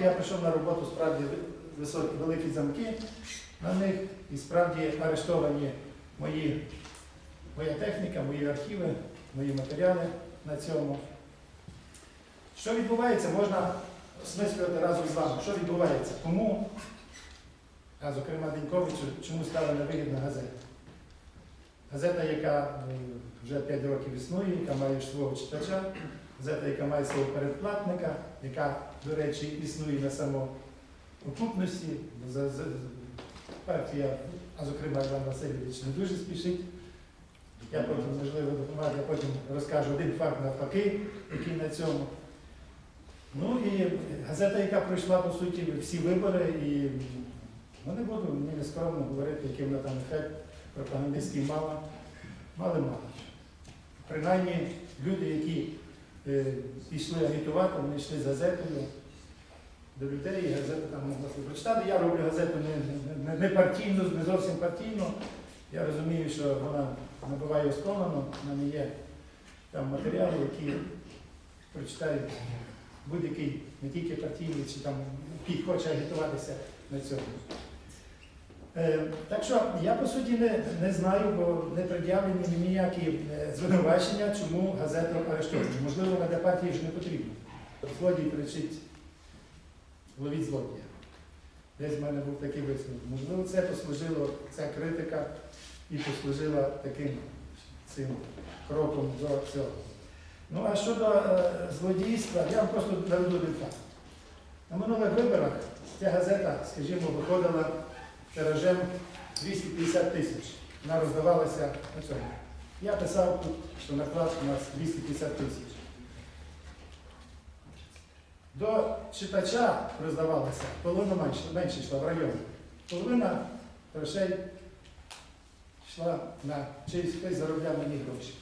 я прийшов на роботу, справді високі, великі замки на них, і справді арештовані мої, моя техніка, мої архіви, мої матеріали на цьому. Що відбувається, можна осмислювати разом з вами. Що відбувається? Кому, а зокрема Деньковичу, чому стала невигідна газета? Газета, яка е, вже 5 років існує, яка має свого читача, газета, яка має свого передплатника, яка, до речі, існує на самоокупності. Партія, а зокрема Іван Васильович, не дуже спішить. Я потім, можливо, допомагаю, я потім розкажу один факт навпаки, який на цьому. Ну і газета, яка пройшла, по суті, всі вибори, і ну, не буду мені не скромно говорити, який вона там ефект пропагандистський мала, мали мало. Принаймні, люди, які пішли агітувати, вони йшли з газетою до людей, і газета там могла прочитати. Я роблю газету не, не, не партійно, не зовсім партійно. Я розумію, що вона набуває оскомано, в мене є там матеріали, які прочитають будь-який, не тільки партійний, чи там який хоче агітуватися на цьому. Е, так що я по суті не, не знаю, бо не пред'явлені ніякі е, звинувачення, чому газету арештовані. Можливо, вона для партії вже не потрібна. Злодій кричить, ловіть злодія. Десь в мене був такий висновок. Можливо, це послужило, ця критика і послужила таким цим кроком до цього. Ну а щодо е, злодійства, я вам просто наведу факт. На минулих виборах ця газета, скажімо, виходила тиражем 250 тисяч. Вона роздавалася на цьому. Я писав тут, що наклад у нас 250 тисяч. До читача роздавалося половина менше, менше йшла в район. Половина грошей йшла на чийсь хтось заробляв них гроші.